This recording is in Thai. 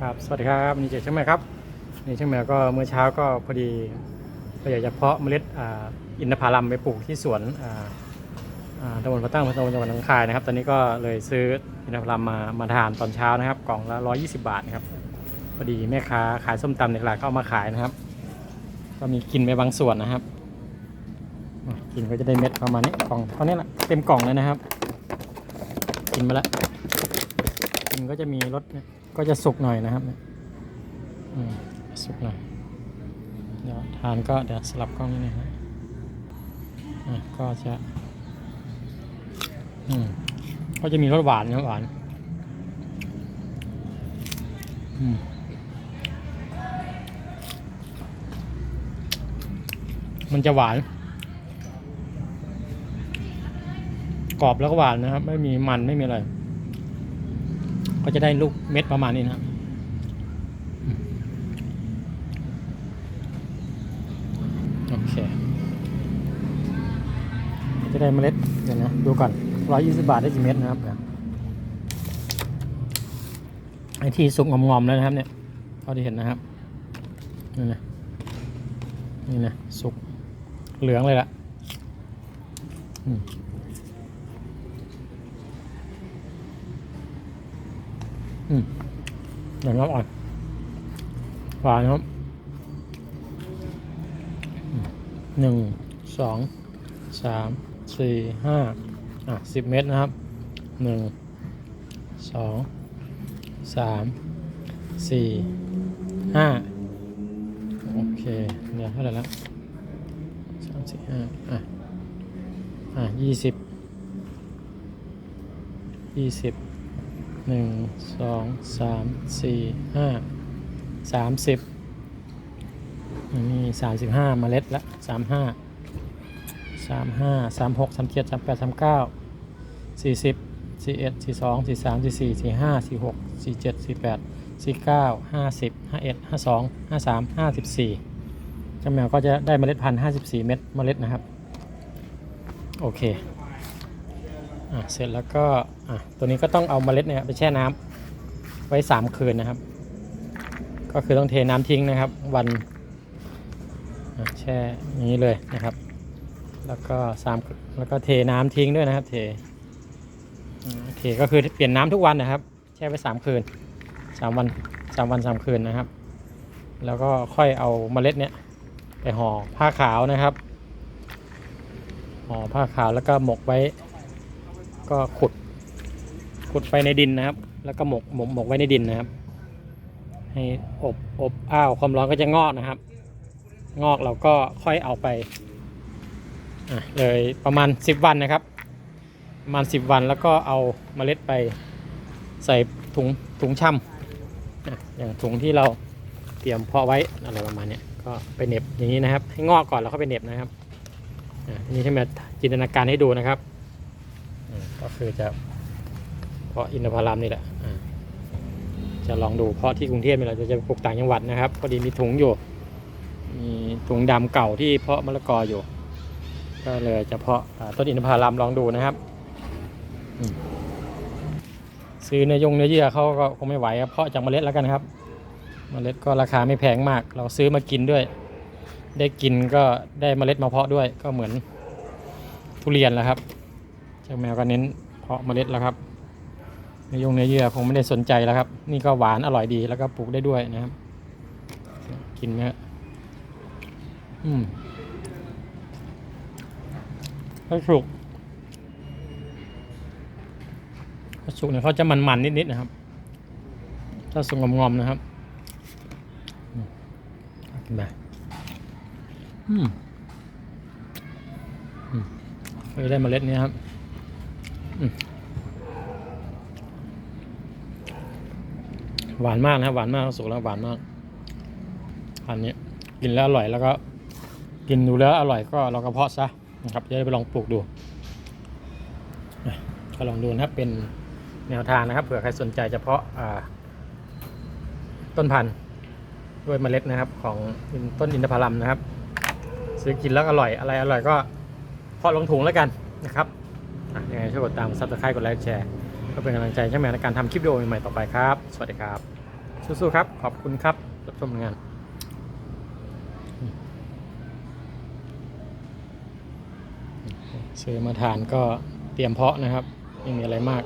ครับสวัสดีครับนี่เจ๊ช่างแมครับนี่ช่างแมก็เมื่อเช้าก็พอดีก็อยากจะเพาะเมล็ดอินทผลัมไปปลูกที่สวนตำบลพระตั้งพระตะวันจังหวัดหนองคายนะครับ ตอนนี้ก็เลยซื้ออินทผลัมมามาทานตอนเช้านะครับ กล่องละ 120 บาทนะครับพอดีแม่ค้าขายส้มตำในตลาดก็เอามาขายนะครับ ก็มีกินไปบางส่วนนะครับ กินก็จะได้เม็ดประมาณนี้กล่องเท่านี้แหละเต็มกล่องเลยนะครับ กินมาแล้วกินก็จะมีรสเนี่ย ก็จะสุกหน่อยนะครับอืมสุกหน่อยเดี๋ยวทานก็เดี๋ยวสลับกล้องนิดนึงนะอะก็จะอืมก็จะมีรสหวานนะหวานอืมมันจะหวาน กรอบแล้วก็หวานนะครับ ไม่มีมันไม่มีอะไร ก็จะได้ลูกเม็ดประมาณนี้นะโอเค จะได้เมล็ดเดี๋ยวนะดูก่อนร้อยยี่สิบาทได้กี่เม็ดนะครับไอที่สุกงอมๆแล้วนะครับเนี่ยเท่าที่เห็นนะครับนี่นะนี่นะสุกเหลืองเลยละ อืมอืมอย่างน้ำอ่อนหวานครับหนึ่งสองสามสี่ห้าอะสิบเมตรนะครับหนึ่งสองสามสี่ห้าโอเคเดี๋ยวเท่าไหร่ล้วสามสี่ห้าอะอะยี่สิบยี่สิบ หนึ่งสองสามสี่ห้าสามสิบนี่สามสิบห้าเมล็ดละสามห้าสามห้าสามหกสามเจ็ดสามแปดสามเก้าสี่สิบสี่เอ็ดสี่สองสี่สามสี่สี่สี่ห้าสี่หกสี่เจ็ดสี่แปดสี่เก้าห้าสิบห้าเอ็ดห้าสองห้าสามห้าสิบสี่เจ้าแมวก็จะได้เมล็ดพันห้าสิบสี่เม็ดเมล็ดนะครับ โอเค อะเสร็จแล้วก็อะตัวนี้ก็ต้องเอาเมล็ดเนี่ยไปแช่น้ำไว้ 3 คืนนะครับ ก็คือต้องเทน้ำทิ้งนะครับ วันแช่อย่างนี้เลยนะครับ แล้วก็สามแล้วก็เทน้ำทิ้งด้วยนะครับเทอ่าเทก็คือเปลี่ยนน้ำทุกวันนะครับ แช่ไว้ 3 คืน 3 วัน3วัน3คืนนะครับ แล้วก็ค่อยเอาเมล็ดเนี่ยไปห่อผ้าขาวนะครับห่อผ้าขาวแล้วก็หมกไว้ ก็ขุดขุดไปในดินนะครับ แล้วก็หมกหมกหมกไว้ในดินนะครับ ให้อบอบอ้าวความร้อนก็จะงอกนะครับ งอกเราก็ค่อยเอาไปเลยประมาณ 10 วันนะครับ ประมาณ 10 วันแล้วก็เอาเมล็ดไปใส่ถุงถุงช่ำอะอย่างถุงที่เราเตรียมเพาะไว้อะไรประมาณเนี้ยก็ไปเน็บอย่างนี้นะครับ ให้งอกก่อนแล้วเข้าไปเน็บนะครับอันนี้ใช่ไหมจินตนาการให้ดูนะครับ ก็คือจะเพาะอินทผลัมนี่แหละอ่าจะลองดูเพาะที่กรุงเทพนี่แหละจะจะปลูกต่างจังหวัดนะครับพอดีมีถุงอยู่มีถุงดำเก่าที่เพาะมะละกออยู่ ก็เลยจะเพาะอ่าต้นอินทผลัมลองดูนะครับอืมซื้อเนื้อยงเนื้อเยื่อเขาก็คงไม่ไหวครับเพาะจากเมล็ดแล้วกันครับ เมล็ดก็ราคาไม่แพงมาก เราซื้อมากินด้วย ได้กินก็ได้เมล็ดมาเพาะด้วยก็เหมือนทุเรียนแหล้วครับ เจ้าแมวก็เน้นเพาะเมล็ดแล้วครับเนื้อยงเนื้อเยื่อคงไม่ได้สนใจแล้วครับ นี่ก็หวานอร่อยดีแล้วก็ปลูกได้ด้วยนะครับ กินไหมฮะอืมถ้าสุกถ้าสุกเนี่ยเขาจะมันๆนิดๆนะครับ ถ้าสุกงอมๆนะครับกินไปอืมเคยได้เมล็ดนี้ครับ หวานมากนะหวานมากสุกแล้วหวานมาก อันนี้กินแล้วอร่อยแล้วก็ กินดูแล้วอร่อยก็ลองกระเพาะซะนะครับจะได้ไปลองปลูกดูก็ลองดูนะครับเป็นแนวทางนะครับเผื่อใครสนใจจะเพาะาต้นพันธุ์ด้วยเมล็ดนะครับ ของต้นอินทผลัมนะครับ ซื้อกินแล้วอร่อยอะไรอร่อยก็เพาะลงถุงแล้วกันนะครับ ยังไงช่วยกดตามซับสไครต์กดไลค์แชร์ก็เป็นกำลังใจช่างแมวในการทำคลิปวิดีโอใหม่ๆต่อไปครับ สวัสดีครับ สู้ๆครับ ขอบคุณครับรับชมงานซื้อมาทานก็เตรียมเพาะนะครับ ไม่มีอะไรมาก